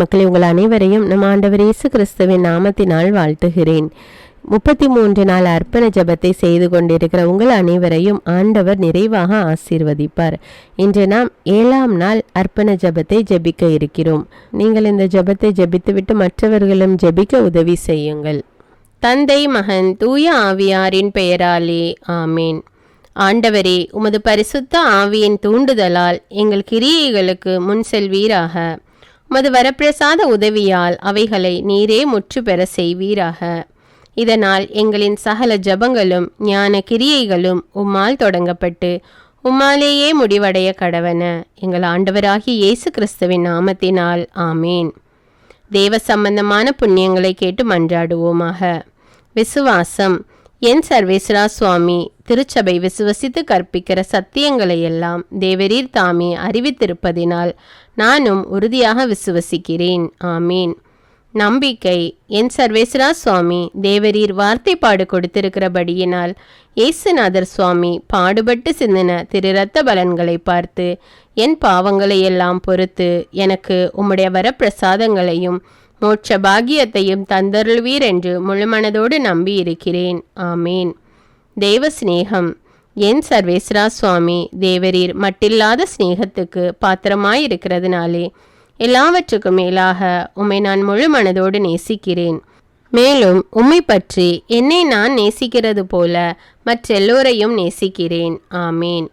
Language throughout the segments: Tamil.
மக்களை உங்கள் அனைவரையும் நம் ஆண்டவர் இயேசு கிறிஸ்துவின் நாமத்தினால் வாழ்த்துகிறேன். முப்பத்தி மூன்று நாள் அர்ப்பண ஜபத்தை செய்து கொண்டிருக்கிற உங்கள் அனைவரையும் ஆண்டவர் நிறைவாக ஆசீர்வதிப்பார். இன்று நாம் ஏழாம் நாள் அர்ப்பண ஜபத்தை ஜெபிக்க இருக்கிறோம். நீங்கள் இந்த ஜெபத்தை ஜெபித்துவிட்டு மற்றவர்களும் ஜெபிக்க உதவி செய்யுங்கள். தந்தை மகன் தூய ஆவியாரின் பெயராலே ஆமேன். ஆண்டவரே உமது பரிசுத்த ஆவியின் தூண்டுதலால் எங்கள் கிரியைகளுக்கு முன் செல்வீராக. உமது வரப்பிரசாத உதவியால் அவைகளை நீரே முற்று பெற செய்வீராக. இதனால் எங்களின் சகல ஜபங்களும் ஞான கிரியைகளும் உம்மால் தொடங்கப்பட்டு உம்மாலேயே முடிவடைய கடவன. எங்கள் ஆண்டவராகிய இயேசு கிறிஸ்துவின் நாமத்தினால் ஆமேன். தேவ சம்பந்தமான புண்ணியங்களை கேட்டு மன்றாடுவோமாக. விசுவாசம். என் சர்வேஸ்வரா சுவாமி திருச்சபை விசுவசித்து கற்பிக்கிற சத்தியங்களை எல்லாம் தேவரீர் தாமே அறிவித்திருப்பதினால் நானும் உறுதியாக விசுவசிக்கிறேன். ஆமீன். நம்பிக்கை. என் சர்வேஸ்வரா சுவாமி தேவரீர் வார்த்தைப்பாடு கொடுத்திருக்கிறபடியினால் இயேசுநாதர் சுவாமி பாடுபட்டு சிந்தின திரு ரத்த பலன்களை பார்த்து என் பாவங்களை எல்லாம் பொறுத்து எனக்கு உம்முடைய வரப்பிரசாதங்களையும் மோட்ச பாகியத்தையும் தந்தருள்வீர் என்று முழுமனதோடு நம்பியிருக்கிறேன். ஆமேன். தெய்வ சிநேகம் என் சர்வேஸ்வரா சுவாமி தேவரீர் மட்டில்லாத சிநேகத்துக்கு பாத்திரமாயிருக்கிறதுனாலே எல்லாவற்றுக்கும் மேலாக உம்மை நான் முழு மனதோடு நேசிக்கிறேன். மேலும் உம்மை பற்றி என்னை நான் நேசிக்கிறது போல மற்றெல்லோரையும் நேசிக்கிறேன். ஆமேன்.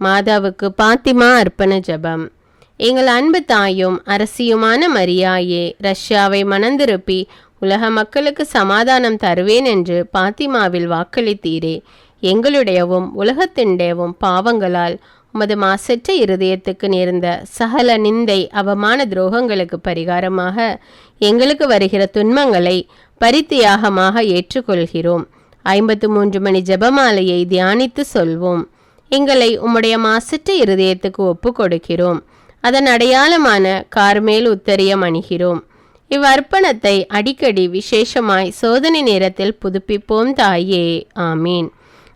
மாதாவுக்கு பாத்திமா அர்ப்பண ஜபம். எங்கள் அன்பு தாயும் அரசியுமான மரியாயே ரஷ்யாவை மணந்திருப்பி உலக மக்களுக்கு சமாதானம் தருவேன் என்று பாத்திமாவில் வாக்களித்தீரே. எங்களுடையவும் உலகத்திண்டேவும் பாவங்களால் உமது மாசற்ற இருதயத்துக்கு நேர்ந்த சகல நிந்தை அவமான துரோகங்களுக்கு பரிகாரமாக எங்களுக்கு வருகிற துன்பங்களை பரித்தியாகமாக ஏற்றுக்கொள்கிறோம். ஐம்பத்து மூன்று மணி ஜெபமாலையை தியானித்து சொல்வோம். எங்களை உம்முடைய மாசற்ற இருதயத்துக்கு ஒப்பு கொடுக்கிறோம் அதன் அடையாளமான கார்மேல் உத்தரியம் அணிகிறோம் இவ்வர்ப்பணத்தை அடிக்கடி விசேஷமாய் சோதனை நேரத்தில் புதுப்பிப்போம் தாயே. ஆமீன்.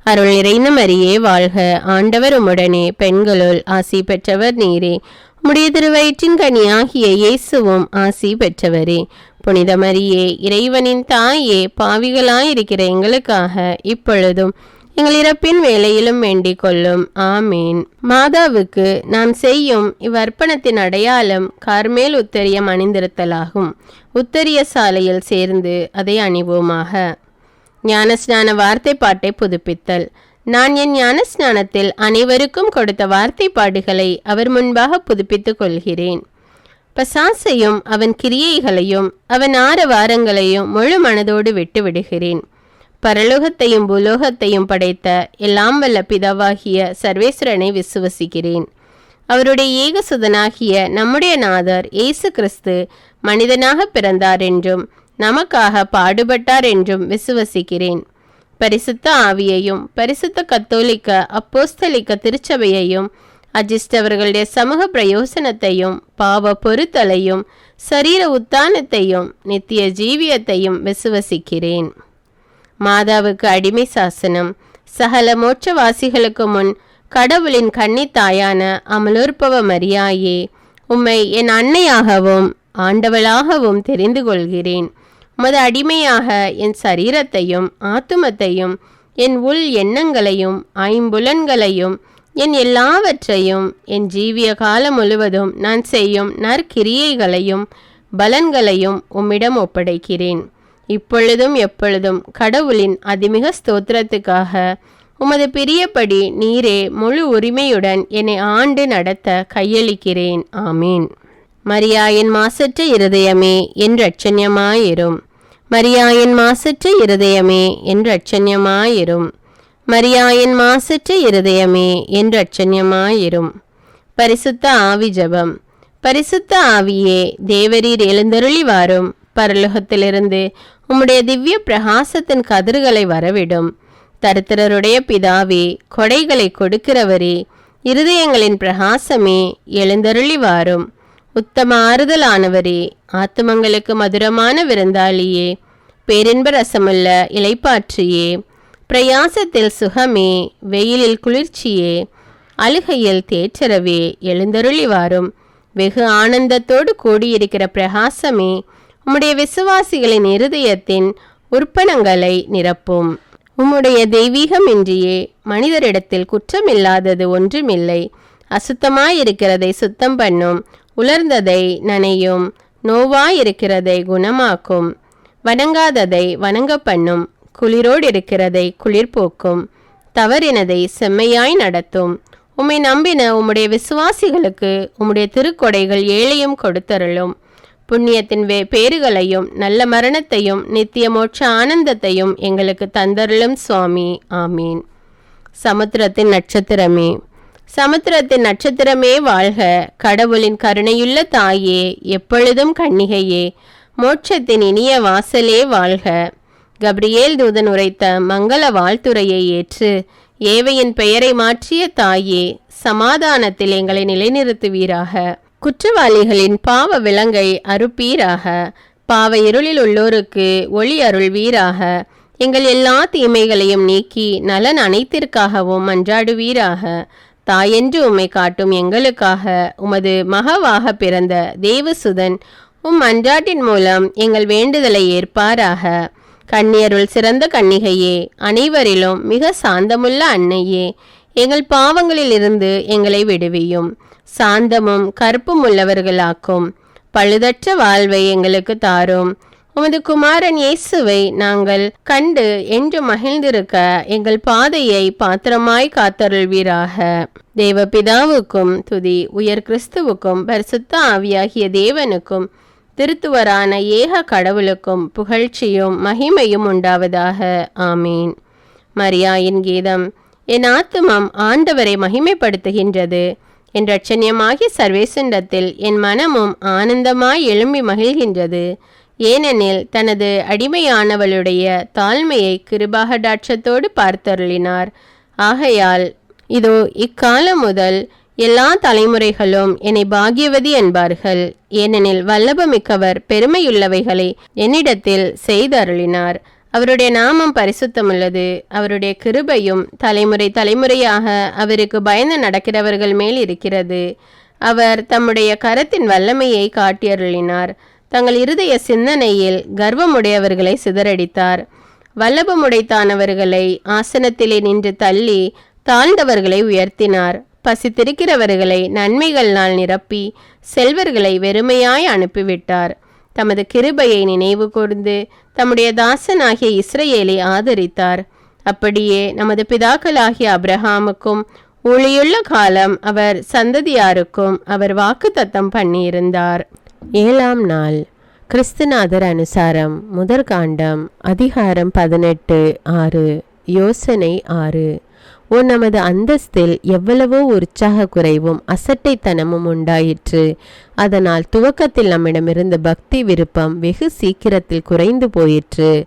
அருள் நிறைந்த மரியே வாழ்க ஆண்டவர் உம்முடனே. பெண்களுள் ஆசி பெற்றவர் நீரே. உம்முடைய திருவயிற்றின் கனியாகிய இயேசுவும் ஆசி பெற்றவரே. புனித மரியே இறைவனின் தாயே பாவிகளாயிருக்கிற எங்களுக்காக இப்பொழுதும் எங்கள் இறப்பின் வேலையிலும் வேண்டிக் கொள்ளும். ஆமீன். மாதாவுக்கு நாம் செய்யும் இவ்வர்ப்பணத்தின் அடையாளம் கார்மேல் உத்தரியம் அணிந்திருத்தலாகும் உத்தரிய சாலையில் சேர்ந்து அதை அணிவோமாக. ஞானஸ்நான வார்த்தை பாட்டை புதுப்பித்தல். நான் என் ஞானஸ்நானத்தில் அனைவருக்கும் கொடுத்த வார்த்தை பாடுகளை அவர் முன்பாக புதுப்பித்துக் கொள்கிறேன். பசாசையும் அவன் கிரியைகளையும் அவன் ஆரவாரங்களையும் முழு மனதோடு விட்டு விடுகிறேன் பரலோகத்தையும் பூலோகத்தையும் படைத்த எல்லாம் வல்ல பிதாவாகிய சர்வேஸ்வரனை விசுவசிக்கிறேன். அவருடைய ஏகசுதனாகிய நம்முடைய நாதர் இயேசு கிறிஸ்து மனிதனாக பிறந்தார் என்றும் நமக்காக பாடுபட்டார் என்றும் விசுவசிக்கிறேன். பரிசுத்த ஆவியையும் பரிசுத்த கத்தோலிக்க அப்போஸ்தலிக்க திருச்சபையையும் அஜிஸ்டவர்களுடைய சமூக பிரயோசனத்தையும் பாவ பொறுத்தலையும் சரீர உத்தானத்தையும் நித்திய ஜீவியத்தையும் விசுவசிக்கிறேன். மாதாவுக்கு அடிமை சாசனம். சகல மோட்சவாசிகளுக்கு முன் கடவுளின் கன்னித்தாயான அமலோற்பவ மரியாயே. உம்மை என் அன்னையாகவும் ஆண்டவளாகவும் தெரிந்து கொள்கிறேன். உமது அடிமையாக என் சரீரத்தையும் ஆத்துமத்தையும் என் உள் எண்ணங்களையும் ஐம்புலன்களையும் என் எல்லாவற்றையும் என் ஜீவிய காலம் முழுவதும் நான் செய்யும் நற்கிரியைகளையும் பலன்களையும் உம்மிடம் ஒப்படைக்கிறேன். இப்பொழுதும் எப்பொழுதும் கடவுளின் அதிமிக ஸ்தோத்திரத்துக்காக உமது பிரியப்படி நீரே முழு உரிமையுடன் என்னை ஆண்டு நடத்த கையளிக்கிறேன். ஆமீன். மரியாயின் மாசற்ற இருதயமே என் ரட்சண்யமாயிரும் மரியாயின் மாசற்ற இருதயமே என் ரட்சண்யமாயிரும் மரியாயின் மாசற்ற இருதயமே என் ரட்சண்யமாயிரும் பரிசுத்த ஆவி ஜபம். பரிசுத்த ஆவியே தேவரீர் எழுந்தருளி வாரும் பரலோகத்திலிருந்து உம்முடைய திவ்ய பிரகாசத்தின் கதிர்களை வரவிடும். தரித்திரருடைய பிதாவே கொடைகளை கொடுக்கிறவரே இருதயங்களின் பிரகாசமே எழுந்தருளி வாரும். உத்தம ஆறுதலானவரே ஆத்துமங்களுக்கு மதுரமான விருந்தாளியே பேரின்ப ரசமுள்ள இலைப்பாற்றியே பிரயாசத்தில் சுகமே வெயிலில் குளிர்ச்சியே அழுகையில் தேற்றரவே எழுந்தருளி வாரும். வெகு ஆனந்தத்தோடு கூடியிருக்கிற பிரகாசமே உம்முடைய விசுவாசிகளின் இருதயத்தின் உற்பனங்களை நிரப்பும். உம்முடைய தெய்வீகமின்றியே மனிதரிடத்தில் குற்றமில்லாதது ஒன்றுமில்லை. அசுத்தமாயிருக்கிறதை சுத்தம் பண்ணும் உலர்ந்ததை நனையும் நோவாயிருக்கிறதை குணமாக்கும். வணங்காததை வணங்க பண்ணும் குளிரோடு இருக்கிறதை குளிர்போக்கும். தவறினதை செம்மையாய் நடத்தும். உம்மை நம்பின உம்முடைய விசுவாசிகளுக்கு உம்முடைய திருக்கொடைகள் ஏழையும் கொடுத்தருளும். புண்ணியத்தின் வே பேறுகளையும் நல்ல மரணத்தையும் நித்திய மோட்ச ஆனந்தத்தையும் எங்களுக்கு தந்தருளும் சுவாமி. ஆமீன். சமுத்திரத்தின் நட்சத்திரமே. சமுத்திரத்தின் நட்சத்திரமே வாழ்க. கடவுளின் கருணையுள்ள தாயே எப்பொழுதும் கண்ணிகையே மோட்சத்தின் இனிய வாசலே வாழ்க. கப்ரியேல் தூதன் உரைத்த மங்கள வாழ்த்துறையை ஏற்று ஏவையின் பெயரை மாற்றிய தாயே சமாதானத்தில் எங்களை நிலைநிறுத்துவீராக. குற்றவாளிகளின் பாவ விலங்கை அறுப்பீராக. பாவ இருளில் உள்ளோருக்கு ஒளி அருள் வீராக. எங்கள் எல்லா தீமைகளையும் நீக்கி நலன் அனைத்திற்காகவும் மன்றாடுவீராக தாயென்று உம்மை காட்டும் எங்களுக்காக உமது மகவாக பிறந்த தேவசுதன் உம் அன்றாட்டின் மூலம் எங்கள் வேண்டுதலை ஏற்பாராக. கண்ணியருள் சிறந்த கன்னிகையே அனைவரிலும் மிக சாந்தமுள்ள அன்னையே எங்கள் பாவங்களிலிருந்து எங்களை விடுவியும். சாந்தமும் கற்பும் உள்ளவர்களாக்கும். பழுதற்ற வாழ்வை எங்களுக்கு தாரும். உமது குமாரன் இயேசுவை நாங்கள் கண்டு என்று மகிழ்ந்திருக்க எங்கள் பாதையை பாத்திரமாய் காத்தருள்வீராக. தேவ பிதாவுக்கும் துதி உயர் கிறிஸ்துவுக்கும் பரிசுத்த ஆவியாகிய தேவனுக்கும் திருத்துவரான ஏக கடவுளுக்கும் புகழ்ச்சியும் மகிமையும் உண்டாவதாக. ஆமீன். மரியாயின் கீதம் என் ஆத்துமம் ஆண்டவரை மகிமைப்படுத்துகின்றது. என் ரட்சணியமாகிய சர்வேசண்டத்தில் என் மனமும் ஆனந்தமாய் எழும்பி மகிழ்கின்றது. ஏனெனில் தனது அடிமையானவளுடைய தாழ்மையை கிருபாகடாட்சத்தோடு பார்த்தருளினார். ஆகையால் இதோ இக்காலம் முதல் எல்லா தலைமுறைகளும் என்னை பாகியவதி என்பார்கள். ஏனெனில் வல்லபமிக்கவர் பெருமையுள்ளவைகளை என்னிடத்தில் செய்தருளினார். அவருடைய நாமம் பரிசுத்தமுள்ளது. அவருடைய கிருபையும் தலைமுறை தலைமுறையாக அவருக்கு பயந்து நடக்கிறவர்கள் மேல் இருக்கிறது. அவர் தம்முடைய கரத்தின் வல்லமையை காட்டியருளினார் தங்கள் இருதய சிந்தனையில் கர்வமுடையவர்களை சிதறடித்தார். வல்லபமுடைத்தானவர்களை ஆசனத்திலே நின்று தள்ளி தாழ்ந்தவர்களை உயர்த்தினார். பசித்திருக்கிறவர்களை நன்மைகள்னால் நிரப்பி செல்வர்களை வெறுமையாய் அனுப்பிவிட்டார். தமது கிருபையை நினைவு கூர்ந்து தம்முடைய தாசனாகிய இஸ்ரேலை ஆதரித்தார். அப்படியே நமது பிதாக்களாகிய அப்ரஹாமுக்கும் ஒளியுள்ள காலம் அவர் சந்ததியாருக்கும் அவர் வாக்குத்தத்தம் பண்ணியிருந்தார். ஏழாம் நாள். கிறிஸ்துநாதர் அனுசாரம். முதற்காண்டம் அதிகாரம் பதினெட்டு ஆறு. யோசனை ஆறு. ஓ நமது அந்தஸ்தில் எவ்வளவோ உற்சாக குறைவும் அசட்டைத்தனமும் உண்டாயிற்று. அதனால் துவக்கத்தில் நம்மிடமிருந்த பக்தி விருப்பம் வெகு சீக்கிரத்தில் குறைந்து போயிற்று.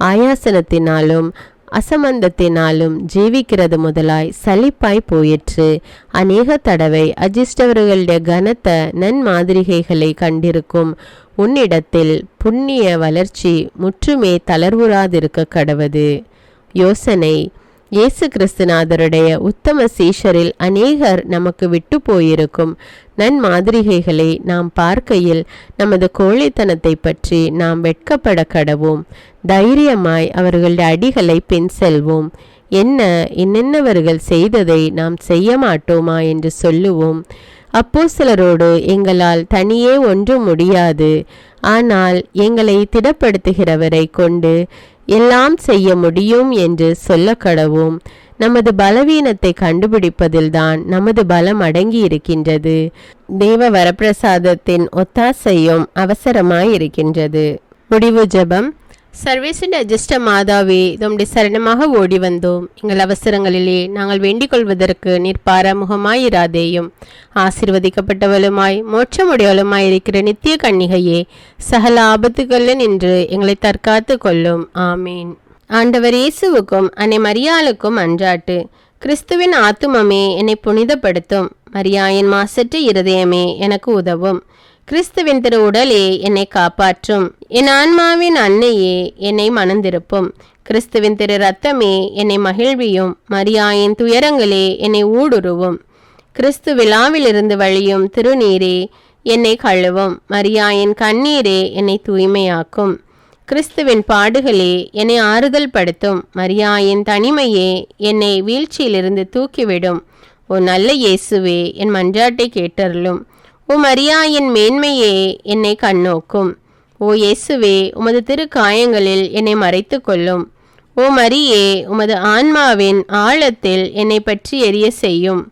ஆயாசனத்தினாலும் அசமந்தத்தினாலும் ஜீவிக்கிறது முதலாய் சலிப்பாய் போயிற்று. அநேக தடவை அஜிஷ்டவர்களுடைய கனத்த நன்மாதிரிகைகளை கண்டிருக்கும் உன்னிடத்தில் புண்ணிய வளர்ச்சி முற்றுமே தளர்வுறாதிருக்க கடவது. யோசனை இயேசு கிறிஸ்துநாதருடைய உத்தம சீஷரில் அநேகர் நமக்கு விட்டு போயிருக்கும் நன்மாதிரிகைகளை நாம் பார்க்கையில் நமது கோழைத்தனத்தை பற்றி நாம் வெட்கப்பட கடவோம் தைரியமாய் அவர்களுடைய அடிகளை பின் செல்வோம். என்ன என்னென்னவர்கள் செய்ததை நாம் செய்ய மாட்டோமா என்று சொல்லுவோம். அப்போ சிலரோடு எங்களால் தனியே ஒன்றும் முடியாது. ஆனால் எங்களை திடப்படுத்துகிறவரை கொண்டு எல்லாம் செய்ய முடியும் என்று சொல்ல கடவும் நமது பலவீனத்தை கண்டுபிடிப்பதில்தான் நமது பலம் அடங்கி இருக்கின்றது தேவ வரப்பிரசாதத்தின் ஒத்தாசையும் அவசரமாய் இருக்கின்றது முடிவு ஜெபம். சர்வேசின் அஜிஷ்ட மாதாவே தம்முடைய சரணமாக ஓடி வந்தோம். எங்கள் அவசரங்களிலே நாங்கள் வேண்டிக் கொள்வதற்கு நீர் பாராமுகமாயிராதேயும் ஆசிர்வதிக்கப்பட்டவளுமாய் மோட்சமுடையவளுமாய் இருக்கிற நித்திய கன்னிகையே சகல ஆபத்துகளில் நின்று எங்களை தற்காத்து கொள்ளும். ஆமீன். ஆண்டவர் இயேசுவுக்கும் அன்னை மரியாளுக்கும் அன்றாட்டு. கிறிஸ்துவின் ஆத்துமமே என்னை புனிதப்படுத்தும். மரியாயின் மாசற்ற இருதயமே எனக்கு உதவும். கிறிஸ்துவின் திரு உடலே என்னை காப்பாற்றும். என் ஆன்மாவின் அன்னையே என்னை மணந்திருப்பும். கிறிஸ்துவின் திரு ரத்தமே என்னை மகிழ்வியும். மரியாயின் துயரங்களே என்னை ஊடுருவும். கிறிஸ்து விழாவிலிருந்து வழியும் திருநீரே என்னை கழுவும். மரியாயின் கண்ணீரே என்னை தூய்மையாக்கும். கிறிஸ்துவின் பாடுகளே என்னை ஆறுதல் படுத்தும். மரியாயின் தனிமையே என்னை வீழ்ச்சியிலிருந்து தூக்கிவிடும். ஓ நல்ல இயேசுவே என் மன்றாட்டை கேட்டருளும். ஓ மரியாயின் மேன்மையே என்னை கண்ணோக்கும். ஓ இயேசுவே உமது திரு காயங்களில் என்னை மறைத்து கொள்ளும் ஓ மரியே உமது ஆன்மாவின் ஆழத்தில் என்னை பற்றி எரிய செய்யும்.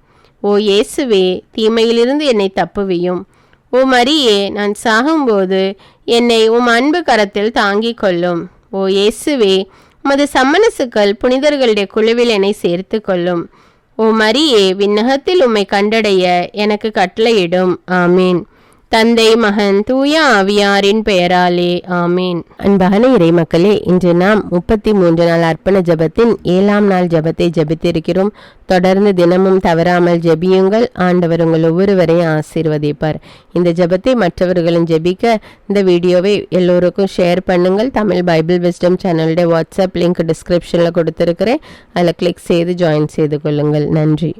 ஓ இயேசுவே தீமையிலிருந்து என்னை தப்புவியும். ஓ மரியே நான் சாகும்போது என்னை உம் அன்பு கரத்தில் தாங்கிக் கொள்ளும் ஓ இயேசுவே உமது சம்மனசுக்கள் புனிதர்களுடைய குழுவில் என்னை சேர்த்து கொள்ளும் ஓ மரியே விண்ணகத்தில் உம்மை கண்டடைய எனக்கு கட்டளையிடும். ஆமீன். தந்தை மகன் தூய ஆவியாரின் பெயராலே ஆமீன். இறை இறைமக்களே இன்று நாம் முப்பத்தி மூன்று நாள் அர்ப்பண ஜபத்தின் ஏழாம் நாள் ஜபத்தை ஜபித்திருக்கிறோம். தொடர்ந்து தினமும் தவறாமல் ஜெபியுங்கள். ஆண்டவர் உங்கள் ஒவ்வொருவரையும் ஆசீர்வதிப்பார். இந்த ஜபத்தை மற்றவர்களும் ஜெபிக்க இந்த வீடியோவை எல்லோருக்கும் ஷேர் பண்ணுங்கள். தமிழ் பைபிள் விஸ்டம் சேனலுடைய வாட்ஸ்அப் லிங்க் டிஸ்கிரிப்ஷனில் கொடுத்துருக்கிறேன். அதில் கிளிக் செய்து ஜாயின் செய்து கொள்ளுங்கள். நன்றி.